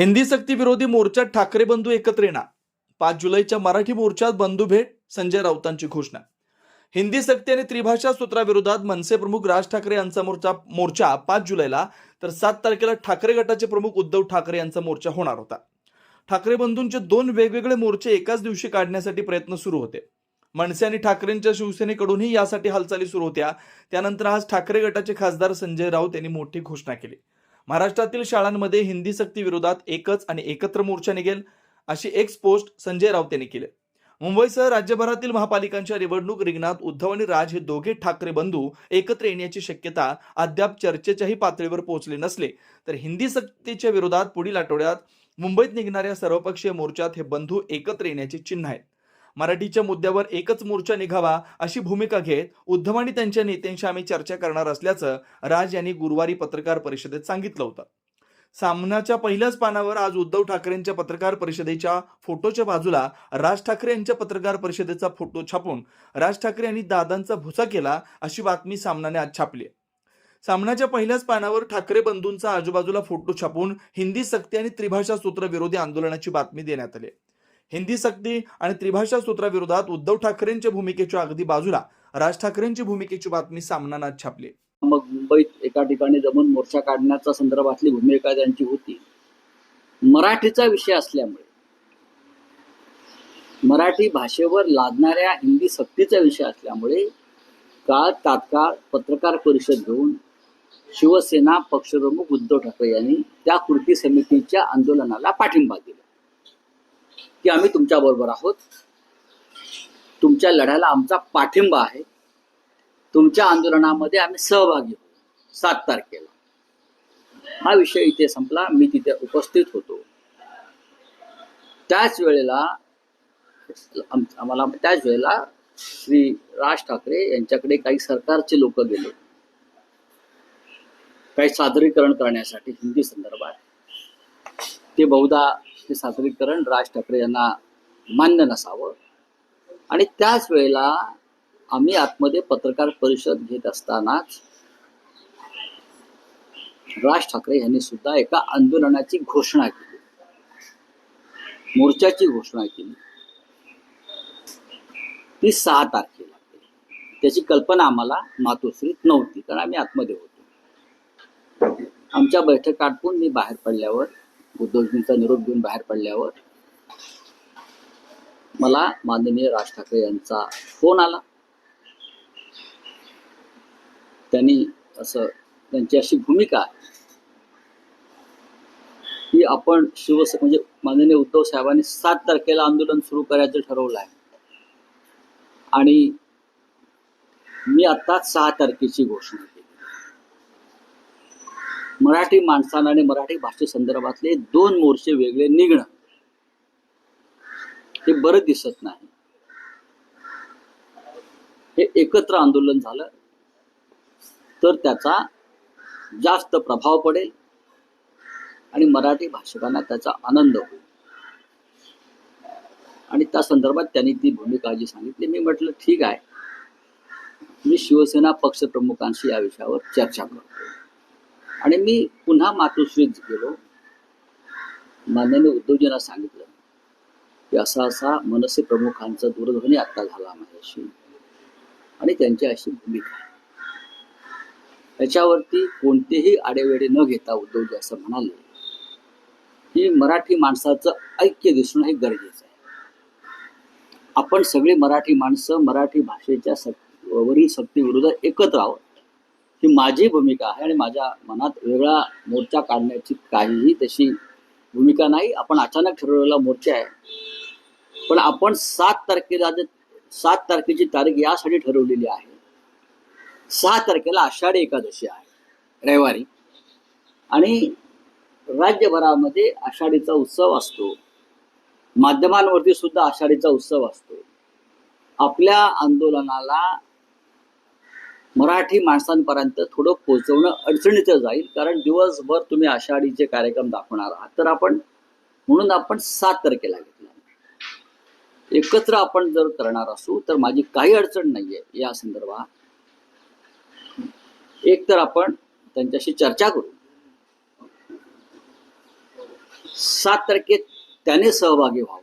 हिंदी सक्ती विरोधी मोर्चात ठाकरे बंधू एकत्र येणार. पाच जुलैच्या मराठी मोर्चात बंधू भेट संजय राऊतांची घोषणा. हिंदी सक्ती आणि त्रिभाषा सूत्राविरोधात मनसे प्रमुख राज ठाकरे यांचा मोर्चा मोर्चा पाच जुलैला तर सात तारखेला ठाकरे गटाचे प्रमुख उद्धव ठाकरे यांचा मोर्चा होणार होता. ठाकरे बंधूंचे दोन वेगवेगळे मोर्चे एकाच दिवशी काढण्यासाठी प्रयत्न सुरू होते. मनसे आणि ठाकरेंच्या शिवसेनेकडूनही यासाठी हालचाली सुरू होत्या. त्यानंतर आज ठाकरे गटाचे खासदार संजय राऊत यांनी मोठी घोषणा केली. महाराष्ट्रातील शाळांमध्ये हिंदी सक्ती विरोधात एकच आणि एकत्र मोर्चा निघेल अशी एक्स पोस्ट संजय राऊत यांनी केली. मुंबईसह राज्यभरातील महापालिकांच्या निवडणूक रिंगणात उद्धव आणि राज हे दोघे ठाकरे बंधू एकत्र येण्याची शक्यता अद्याप चर्चेच्याही पातळीवर पोहोचले नसले तर हिंदी सक्तीच्या विरोधात पुढील आठवड्यात मुंबईत निघणाऱ्या सर्वपक्षीय मोर्चात हे बंधू एकत्र येण्याचे चिन्ह आहेत. मराठीच्या मुद्द्यावर एकच मोर्चा निघावा अशी भूमिका घेत उद्धव आणि त्यांच्या नेत्यांशी आम्ही चर्चा करणार असल्याचं राज यांनी गुरुवारी पत्रकार परिषदेत सांगितलं होतं. सामनाच्या पहिल्याच पानावर आज उद्धव ठाकरेंच्या पत्रकार परिषदेच्या फोटोच्या बाजूला राज ठाकरे यांच्या पत्रकार परिषदेचा फोटो छापून राज ठाकरे यांनी दादांचा भुसा केला अशी बातमी सामनाने आज छापली सामनाच्या पहिल्याच पानावर ठाकरे बंधूंचा आजूबाजूला फोटो छापून हिंदी सक्ती आणि त्रिभाषा सूत्र विरोधी आंदोलनाची बातमी देण्यात आली हिंदी सक्ती आणि त्रिभाषा सूत्राविरोधात उद्धव ठाकरेंच्या भूमिकेच्या अगदी बाजूला राज ठाकरेंची भूमिकेची बातमी सामनानात छापली. मग मुंबईत एका ठिकाणी जमून मोर्चा काढण्याच्या संदर्भातली भूमिका त्यांची होती मराठीचा विषय असल्यामुळे मराठी भाषेवर लादणाऱ्या हिंदी सक्तीचा विषय असल्यामुळे काळ तात्काळ पत्रकार परिषद घेऊन शिवसेना पक्षप्रमुख उद्धव ठाकरे यांनी त्या कृती समितीच्या आंदोलनाला पाठिंबा दिला. की आम्ही तुमच्याबरोबर आहोत. तुमच्या लढ्याला आमचा पाठिंबा आहे. तुमच्या आंदोलनामध्ये आम्ही सहभागी होतो सात तारखेला. हा विषय इथे संपला. मी तिथे उपस्थित होतो. त्याच वेळेला आम्हाला त्याच वेळेला श्री राज ठाकरे यांच्याकडे काही सरकारचे लोक गेले काही सादरीकरण करण्यासाठी हिंदी संदर्भात. ते बहुधा ते सादरीकरण राज ठाकरे यांना मान्य नसावं. आणि त्याच वेळेला आम्ही आतमध्ये पत्रकार परिषद घेत असतानाच राज ठाकरे यांनी सुद्धा एका आंदोलनाची घोषणा केली. मोर्चाची घोषणा केली. ती सहा तारखेला त्याची कल्पना आम्हाला मातोश्रीत नव्हती कारण आम्ही आतमध्ये होतो. आमच्या बैठक आटपून मी बाहेर पडल्यावर उद्धवजींचा निरोप घेऊन बाहेर पडल्यावर मला माननीय राज ठाकरे यांचा फोन आला. त्यांनी असं त्यांची अशी भूमिका की आपण शिवसे म्हणजे माननीय उद्धव साहेबांनी सात तारखेला आंदोलन सुरू करायचं ठरवलं आहे आणि मी आता सहा तारखेची घोषणा केली. मराठी माणसानं आणि मराठी भाषेसंदर्भातले दोन मोर्चे वेगळे निघणं हे बरं दिसत नाही. हे एकत्र आंदोलन झालं तर त्याचा जास्त प्रभाव पडेल आणि मराठी भाषकांना त्याचा आनंद होईल. आणि त्या संदर्भात त्यांनी ती भूमिका जी सांगितली मी म्हटलं ठीक आहे. मी शिवसेना पक्षप्रमुखांशी या विषयावर चर्चा करतो. आणि मी पुन्हा मातोश्रीत गेलो. मान्याने उद्धवजींना सांगितलं की असा असा मनसे प्रमुखांचा दूरध्वनी आत्ता झाला माझ्याशी आणि त्यांची अशी भूमिका आहे. त्याच्यावरती कोणतेही आडेवेडे न घेता उद्धवजी असं म्हणाले की मराठी माणसाचं ऐक्य दिसणं हे गरजेचं आहे. आपण सगळी मराठी माणसं मराठी भाषेच्या सक वरील सक्तीविरुद्ध एकत्र आहोत. ही माझी भूमिका आहे आणि माझ्या मनात वेगळा मोर्चा काढण्याची काहीही तशी भूमिका नाही. आपण अचानक ठरवलेला मोर्चा आहे. पण आपण सात तारखेला जे सात तारखेची तारीख यासाठी ठरवलेली आहे. सहा तारखेला आषाढी एकादशी आहे रविवारी. आणि राज्यभरामध्ये आषाढीचा उत्सव असतो. माध्यमांवरती सुद्धा आषाढीचा उत्सव असतो. आपल्या आंदोलनाला मराठी माणसांपर्यंत थोडं पोचवणं अडचणीचं जाईल. कारण दिवसभर तुम्ही आषाढीचे कार्यक्रम दाखवणार आहात. तर आपण म्हणून आपण सात तारखेला घेतला. एकत्र आपण जर करणार असू तर माझी काही अडचण नाहीये या संदर्भात. एक तर आपण त्यांच्याशी चर्चा करू. सात तारखेत त्याने सहभागी व्हावं.